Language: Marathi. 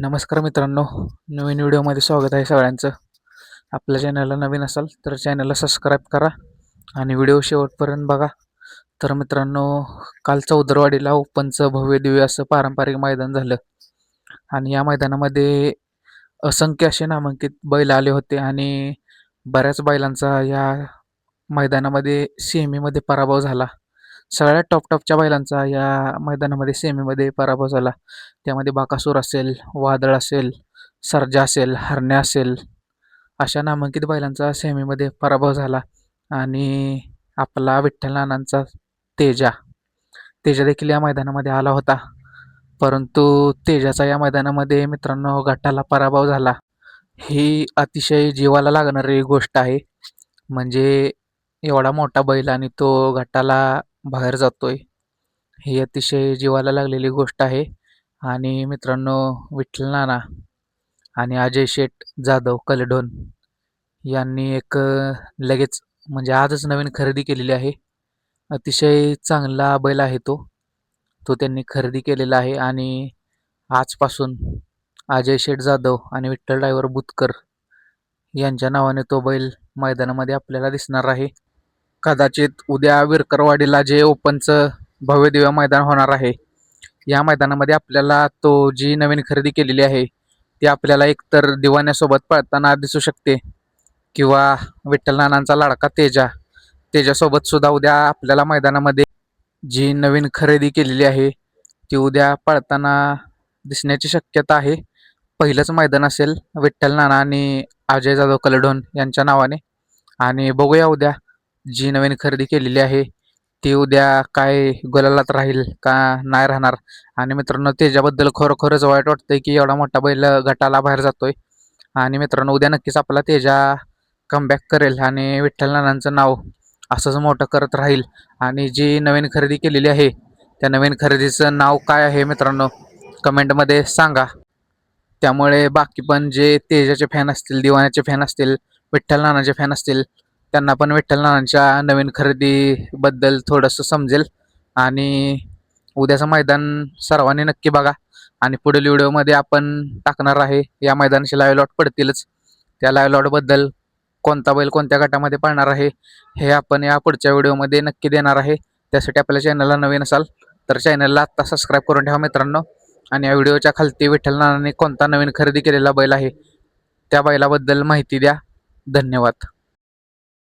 नमस्कार मित्रांनो नवीन व्हिडिओमध्ये स्वागत आहे सगळ्यांचं. आपल्या चॅनलला नवीन असाल तर चॅनलला सबस्क्राईब करा आणि व्हिडिओ शेवटपर्यंत बघा. तर मित्रांनो काल चौदरवाडीला ओपनचं भव्य दिव्य असं पारंपरिक मैदान झालं. आणि या मैदानामध्ये असंख्य असे नामांकित बैल आले होते आणि बऱ्याच बैलांचा या मैदानामध्ये सेमीमध्ये पराभव झाला. सगळ्यात टॉप टॉपच्या बैलांचा या मैदानामध्ये सेमीमध्ये पराभव झाला. त्यामध्ये बाकासूर असेल वादळ असेल सर्जा असेल हरण्या असेल अशा नामांकित बैलांचा सेमीमध्ये पराभव झाला. आणि आपला विठ्ठल नानांचा तेजा तेजा देखील या मैदानामध्ये आला होता. परंतु तेजाचा या मैदानामध्ये मित्रांनो गटाला पराभव झाला. ही अतिशय जीवाला लागणारी गोष्ट आहे. म्हणजे एवढा मोठा बैल आणि तो गटाला बाहेर जातोय. ही अतिशय जीवाला लागलेली गोष्ट आहे. आणि मित्रांनो विठ्ठल नाना आणि अजय शेठ जाधव कलडोन यांनी एक लगेच म्हणजे आजच नवीन खरेदी केलेली आहे. अतिशय चांगला बैल आहे तो. तो त्यांनी खरेदी केलेला आहे आणि आजपासून अजय शेठ जाधव आणि विठ्ठल ड्रायव्हर बुतकर यांच्या नावाने तो बैल मैदानामध्ये आपल्याला दिसणार आहे. कदाचित उद्या विरकरवाडीला जे ओपनचं भव्य दिव्य मैदान होणार आहे या मैदानामध्ये आपल्याला तो जी नवीन खरेदी केलेली आहे ती आपल्याला एकतर दिवाण्यासोबत पळताना दिसू शकते किंवा विठ्ठल नानांचा लाडका तेजा तेजासोबत सुद्धा उद्या आपल्याला मैदानामध्ये जी नवीन खरेदी केलेली आहे ती उद्या पळताना दिसण्याची शक्यता आहे. पहिलंच मैदान असेल विठ्ठल नाना आणि अजय जाधव कलडोन यांच्या नावाने. आणि बघूया उद्या जी नवीन खरेदी केलेली आहे ती उद्या काय गुलालात राहील का नाही राहणार? आणि मित्रांनो त्याच्याबद्दल खरोखरच वाईट वाटतंय की एवढा मोठा बैल गटाला बाहेर जातोय. आणि मित्रांनो उद्या नक्कीच आपला तेजा कमबॅक करेल आणि विठ्ठल नानांचं नाव असंच मोठं करत राहील. आणि जी नवीन खरेदी केलेली आहे त्या नवीन खरेदीचं नाव काय आहे मित्रांनो कमेंटमध्ये सांगा. त्यामुळे बाकी पण जे तेजाचे फॅन असतील दिवाण्याचे फॅन असतील विठ्ठल नानाचे फॅन असतील त्यांना पण विठ्ठल नानांच्या नवीन खरेदीबद्दल थोडंसं समजेल. आणि उद्याचं मैदान सर्वांनी नक्की बघा. आणि पुढील व्हिडिओमध्ये आपण टाकणार आहे या मैदानाचे लाईव्ह लॉट पडतीलच. त्या लाईव्ह लॉटबद्दल कोणता बैल कोणत्या गटामध्ये पळणार आहे हे आपण या पुढच्या व्हिडिओमध्ये नक्की देणार आहे. त्यासाठी आपल्या चॅनलला नवीन असाल तर चॅनलला आत्ता सबस्क्राईब करून ठेवा मित्रांनो. आणि या व्हिडिओच्या खालती विठ्ठल नानाने कोणता नवीन खरेदी केलेला बैल आहे त्या बैलाबद्दल माहिती द्या. धन्यवाद.